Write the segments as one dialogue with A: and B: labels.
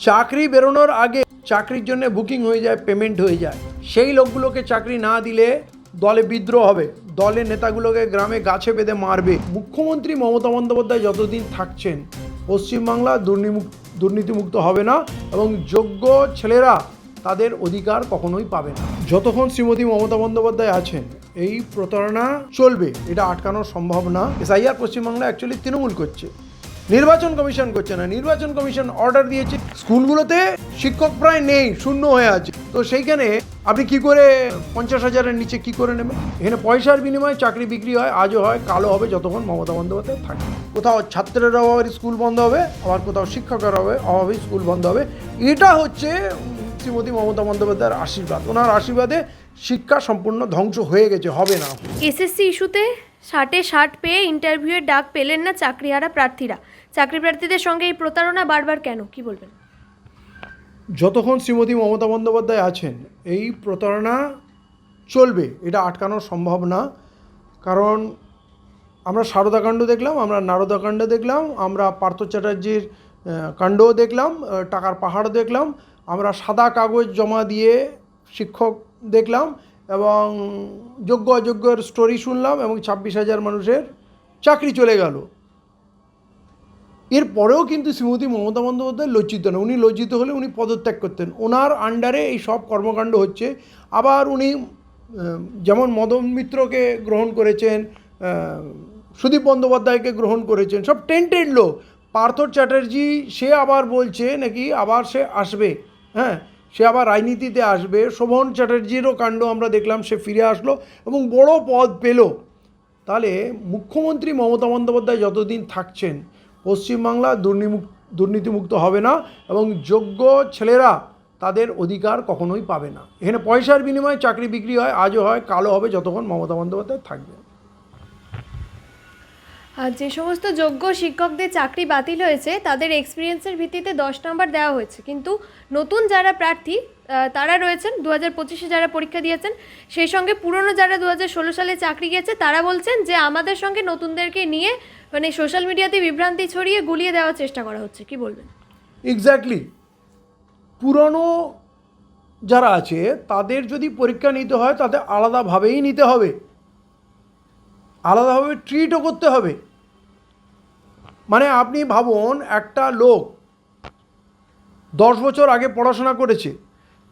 A: চাকরি বেরোনোর আগে চাকরির জন্য বুকিং হয়ে যায় পেমেন্ট হয়ে যায়। সেই লোকগুলোকে চাকরি না দিলে দলে বিদ্রোহ হবে। দলের নেতাগুলোকে গ্রামে গাছে বেঁধে মারবে। মুখ্যমন্ত্রী মমতা বন্দ্যোপাধ্যায় যতদিন থাকছেন, পশ্চিমবাংলা দুর্নীমুক দুর্নীতিমুক্ত হবে না এবং যোগ্য ছেলেরা তাদের অধিকার কখনোই পাবে না। যতক্ষণ শ্রীমতী মমতা বন্দ্যোপাধ্যায় আছেন, এই প্রতারণা চলবে। এটা আটকানো সম্ভব না এসআইআর পশ্চিমবাংলা অ্যাকচুয়ালি তৃণমূল করছে। নির্বাচন কমিশন করছে না। নির্বাচন কমিশন অর্ডার দিয়েছে। স্কুলগুলোতে শিক্ষক প্রায় নেই, শূন্য হয়ে আছে। তো সেইখানে আপনি কি করে পঞ্চাশ হাজারের নিচে কি করে নেবেন? এখানে পয়সার বিনিময়ে চাকরি বিক্রি হয়, আজও হয় কালো হবে, যতক্ষণ মমতা বন্দ্যোপাধ্যায় থাকে। কোথাও ছাত্রের অভাবে স্কুল বন্ধ হবে, আবার কোথাও শিক্ষকের অভাবে অভাবে স্কুল বন্ধ হবে। এটা হচ্ছে শ্রীমতী মমতা বন্দ্যোপাধ্যায়ের আশীর্বাদ। ওনার আশীর্বাদে শিক্ষা সম্পূর্ণ ধ্বংস হয়ে গেছে, হবে না।
B: এসএসসি ইস্যুতে ষাটে ষাট পেয়ে ইন্টারভিউয়ের ডাক পেলেন না চাকরিহারা প্রার্থীরা। চাকরি প্রার্থীদের সঙ্গে এই প্রতারণা বারবার কেন? কি বলবেন?
A: যতক্ষণ শ্রীমতী মমতা বন্দ্যোপাধ্যায় আছেন, এই প্রতারণা চলবে, এটা আটকানো সম্ভব না। কারণ আমরা সারদাকাণ্ড দেখলাম, আমরা নারদাকাণ্ড দেখলাম, আমরা পার্থ চ্যাটার্জির কাণ্ডও দেখলাম টাকার পাহাড় দেখলাম, আমরা সাদা কাগজ জমা দিয়ে শিক্ষক দেখলাম এবং যোগ্য অযোগ্যর স্টোরি শুনলাম এবং ছাব্বিশ হাজার মানুষের চাকরি চলে গেল। এরপরেও কিন্তু শ্রীমতী মমতা বন্দ্যোপাধ্যায় লজ্জিত না উনি লজ্জিত হলে উনি পদত্যাগ করতেন। ওনার আন্ডারে এই সব কর্মকাণ্ড হচ্ছে। আবার উনি যেমন মদন মিত্রকে গ্রহণ করেছেন সুদীপ বন্দ্যোপাধ্যায়কে গ্রহণ করেছেন, সব টেন্টেড লোক। পার্থ চ্যাটার্জি, সে আবার বলছে নাকি আবার সে আসবে। হ্যাঁ সে আবার রাজনীতিতে আসবে। শোভন চ্যাটার্জিরও কাণ্ড আমরা দেখলাম, সে ফিরে আসলো এবং বড় পদ পেল। তাহলে মুখ্যমন্ত্রী মমতা বন্দ্যোপাধ্যায় যতদিন থাকছেন, পশ্চিমবাংলা দুর্নীমুক দুর্নীতিমুক্ত হবে না এবং যোগ্য ছেলেরা তাদের অধিকার কখনোই পাবে না। এখানে পয়সার বিনিময়ে চাকরি বিক্রি হয়, আজও হয় কালো হবে যতক্ষণ মমতা বন্দ্যোপাধ্যায় থাকবে।
B: আর যে সমস্ত যোগ্য শিক্ষকদের চাকরি বাতিল হয়েছে, তাদের এক্সপিরিয়েন্সের ভিত্তিতে দশ নম্বর দেওয়া হয়েছে। কিন্তু নতুন যারা প্রার্থী তারা রয়েছেন দু হাজার পঁচিশে যারা পরীক্ষা দিয়েছেন, সেই সঙ্গে পুরনো যারা দু হাজার ষোলো সালে চাকরি গিয়েছে তারা বলছেন যে আমাদের সঙ্গে নতুনদেরকে নিয়ে মানে সোশ্যাল মিডিয়াতে বিভ্রান্তি ছড়িয়ে গুলিয়ে দেওয়ার চেষ্টা করা হচ্ছে। কি বলবেন?
A: এক্স্যাক্টলি পুরনো যারা আছে, তাদের যদি পরীক্ষা নিতে হয়, তাদের আলাদাভাবেই নিতে হবে। আলাদাভাবে ট্রিটও করতে হবে। মানে আপনি ভাবুন, একটা লোক দশ বছর আগে পড়াশোনা করেছে,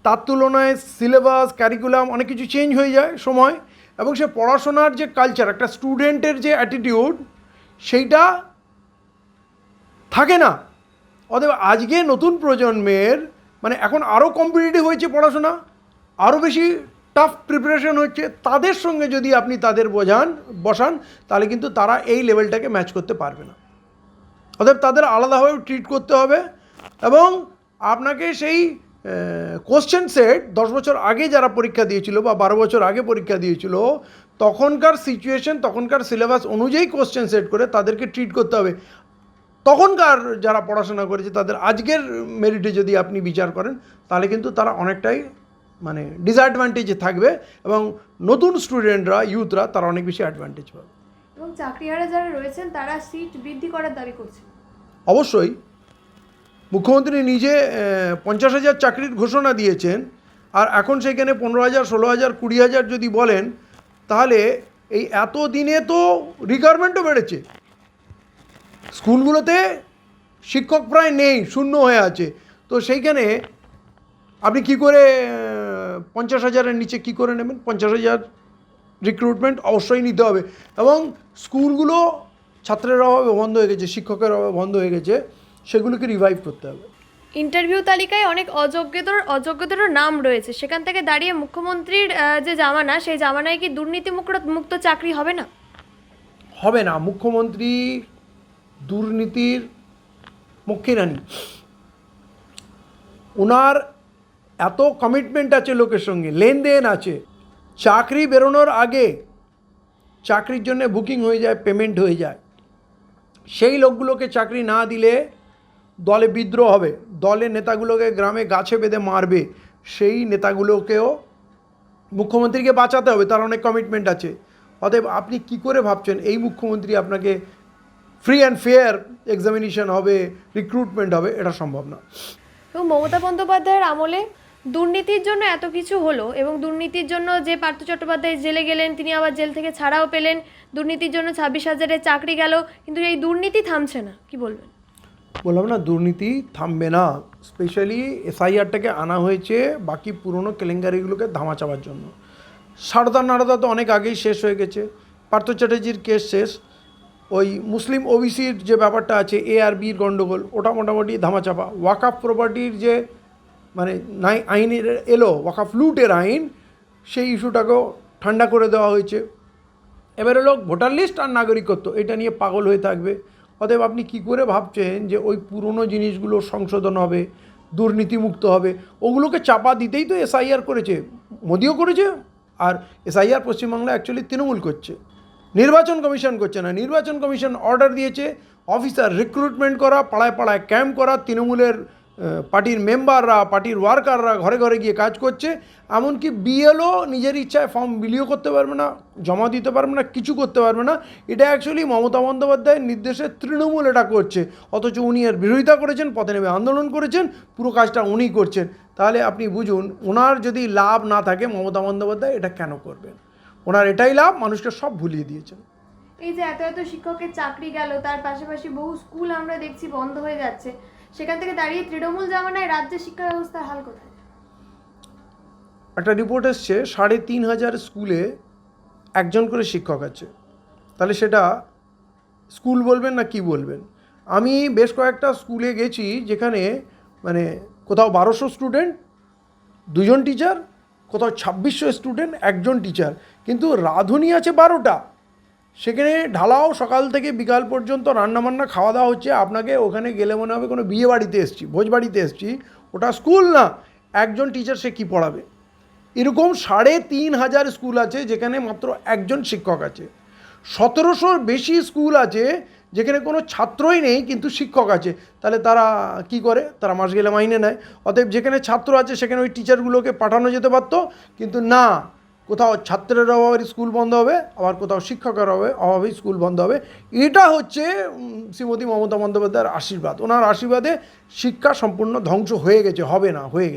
A: তার তুলনায় সিলেবাস ক্যারিকুলাম অনেক কিছু চেঞ্জ হয়ে যায় সময়, এবং সে পড়াশোনার যে কালচার একটা স্টুডেন্টের যে অ্যাটিটিউড সেইটা থাকে না। অতএব আজকে নতুন প্রজন্মের মানে এখন আরও কম্পিটিটিভ হয়েছে পড়াশোনা আরও বেশি টাফ প্রিপারেশন হচ্ছে, তাদের সঙ্গে যদি আপনি তাদের বোঝান, বসান, তাহলে কিন্তু তারা এই লেভেলটাকে ম্যাচ করতে পারবে না। অতএব তাদের আলাদাভাবে ট্রিট করতে হবে এবং আপনাকে সেই কোশ্চেন সেট দশ বছর আগে যারা পরীক্ষা দিয়েছিল বা বারো বছর আগে পরীক্ষা দিয়েছিল, তখনকার সিচুয়েশন তখনকার সিলেবাস অনুযায়ী কোশ্চেন সেট করে তাদেরকে ট্রিট করতে হবে। তখনকার যারা পড়াশোনা করেছে, তাদের আজকের মেরিটে যদি আপনি বিচার করেন, তাহলে কিন্তু তারা অনেকটাই মানে ডিসঅ্যাডভান্টেজে থাকবে এবং নতুন স্টুডেন্টরা ইউথরা তারা অনেক বেশি অ্যাডভান্টেজ পাবে।
B: এবং চাকরিহারা যারা রয়েছেন তারা সিট বৃদ্ধি করার দাবি করছেন।
A: অবশ্যই মুখ্যমন্ত্রী নিজে পঞ্চাশ হাজার চাকরির ঘোষণা দিয়েছেন আর এখন সেখানে পনেরো হাজার ষোলো হাজার কুড়ি হাজার যদি বলেন তাহলে এই এত দিনে তো রিকোয়ারমেন্টও বেড়েছে। স্কুলগুলোতে শিক্ষক প্রায় নেই শূন্য হয়ে আছে। তো সেইখানে আপনি কি করে পঞ্চাশ হাজারের নিচে কি করে নেবেন? পঞ্চাশ হাজার রিক্রুটমেন্ট অবশ্যই নিতে হবে। এবং স্কুলগুলো ছাত্রের অভাবে বন্ধ হয়ে গেছে শিক্ষকের অভাবে বন্ধ হয়ে গেছে সেগুলোকে রিভাইভ করতে হবে।
B: ইন্টারভিউ তালিকায় অনেক অযোগ্যদের অযোগ্যদেরও নাম রয়েছে। সেখান থেকে দাঁড়িয়ে মুখ্যমন্ত্রীর যে জামানা সেই জামানায় কি দুর্নীতি মুক্ত চাকরি হবে না?
A: হবে না। মুখ্যমন্ত্রী দুর্নীতির মুখে রানী ওনার এত কমিটমেন্ট আছে লোকের সঙ্গে, লেনদেন আছে। চাকরি বেরোনোর আগে চাকরির জন্য বুকিং হয়ে যায় পেমেন্ট হয়ে যায়। সেই লোকগুলোকে চাকরি না দিলে দলে বিদ্রোহ হবে। দলের নেতাগুলোকে গ্রামে গাছে বেঁধে মারবে। সেই নেতাগুলোকেও মুখ্যমন্ত্রীকে বাঁচাতে হবে, তার অনেক কমিটমেন্ট আছে। অতএব আপনি কি করে ভাবছেন, এই মুখ্যমন্ত্রী আপনাকে ফ্রি অ্যান্ড ফেয়ার এক্সামিনেশন হবে রিক্রুটমেন্ট হবে, এটা সম্ভব না।
B: এবং মমতা বন্দ্যোপাধ্যায়ের আমলে দুর্নীতির জন্য এত কিছু হলো এবং দুর্নীতির জন্য যে পার্থ চট্টোপাধ্যায় জেলে গেলেন, তিনি আবার জেল থেকে ছাড়াও পেলেন। দুর্নীতির জন্য ছাব্বিশ হাজারের চাকরি গেল, কিন্তু এই দুর্নীতি থামছে না। কি বলবেন?
A: বললাম না, দুর্নীতি থামবে না। স্পেশালি এসআইআরটাকে আনা হয়েছে বাকি পুরনো কেলেঙ্কারিগুলোকে ধামা চাবার জন্য। সারদা নারদা তো অনেক আগেই শেষ হয়ে গেছে। পার্থ চ্যাটার্জির কেস শেষ। ওই মুসলিম ওবিসির যে ব্যাপারটা আছে এ আর বির গণ্ডগোল, ওটা মোটামুটি ধামাচাপা। ওয়াকাফ প্রপার্টির যে মানে নাই আইনের এলো, ওয়াকাফ লুটের আইন, সেই ইস্যুটাকেও ঠান্ডা করে দেওয়া হয়েছে। এবারে লোক ভোটার লিস্ট আর নাগরিকত্ব, এটা নিয়ে পাগল হয়ে থাকবে। অতএব আপনি কি করে ভাবছেন যে ওই পুরনো জিনিসগুলো সংশোধন হবে, দুর্নীতিমুক্ত হবে? ওগুলোকে চাপা দিতেই তো এসআইআর করেছে। মোদিও করেছে আর এসআইআর পশ্চিমবাংলা অ্যাকচুয়ালি তৃণমূল করছে। নির্বাচন কমিশন করছে না, নির্বাচন কমিশন অর্ডার দিয়েছে। অফিসার রিক্রুটমেন্ট করা, পাড়ায় পাড়ায় ক্যাম্প করা, তৃণমূলের পার্টির মেম্বাররা, পার্টির ওয়ার্কাররা ঘরে ঘরে গিয়ে কাজ করছে, এমনকি বিএলও নিজের ইচ্ছায় ফর্ম বিলিও করতে পারবে না, জমা দিতে পারবে না, কিছু করতে পারবে না। এটা অ্যাকচুয়ালি মমতা বন্দ্যোপাধ্যায়ের নির্দেশে তৃণমূল এটা করছে, অথচ উনি এর বিরোধিতা করেছেন, পথে নেমে আন্দোলন করেছেন, পুরো কাজটা উনি করছেন। তাহলে আপনি বুঝুন, ওনার যদি লাভ না থাকে, মমতা বন্দ্যোপাধ্যায় এটা কেন করবেন? ওনার এটাই লাভ, মানুষকে সব ভুলিয়ে দিয়েছেন।
B: এই যে এত এত শিক্ষকের চাকরি গেল, তার পাশাপাশি বহু স্কুল আমরা দেখছি বন্ধ হয়ে যাচ্ছে। সেখান থেকে দাঁড়িয়ে তৃণমূল জামানায় রাজ্যের শিক্ষা ব্যবস্থার হাল কোথায়?
A: একটা রিপোর্ট এসছে, সাড়ে তিন হাজার স্কুলে একজন করে শিক্ষক আছে। তাহলে সেটা স্কুল বলবেন না কি বলবেন? আমি বেশ কয়েকটা স্কুলে গেছি যেখানে মানে কোথাও বারোশো স্টুডেন্ট দুজন টিচার কোথাও ছাব্বিশশো স্টুডেন্ট একজন টিচার কিন্তু রাঁধুনি আছে বারোটা। সেখানে ঢালাও সকাল থেকে বিকাল পর্যন্ত রান্নাবান্না খাওয়া দাওয়া হচ্ছে। আপনাকে ওখানে গেলে মনে হবে কোনো বিয়ে বাড়িতে এসছি, ভোজ বাড়িতে এসছি। ওটা স্কুল না, একজন টিচার সে কী পড়াবে? এরকম সাড়ে তিন হাজার স্কুল আছে যেখানে মাত্র একজন শিক্ষক আছে। সতেরোশোর বেশি স্কুল আছে যেখানে কোনো ছাত্রই নেই, কিন্তু শিক্ষক আছে। তাহলে তারা কি করে? তারা মাস গেলে মাইনে নেয়। অতএব যেখানে ছাত্র আছে সেখানে ওই টিচারগুলোকে পাঠানো যেতে পারতো, কিন্তু না কোথাও ছাত্রের অভাবে স্কুল বন্ধ হবে, আবার কোথাও শিক্ষকের অভাবে অভাবে স্কুল বন্ধ হবে। এটা হচ্ছে শ্রীমতী মমতা বন্দ্যোপাধ্যায়ের আশীর্বাদ। ওনার আশীর্বাদে শিক্ষা সম্পূর্ণ ধ্বংস হয়ে গেছে, হবে না, হয়ে গেছে।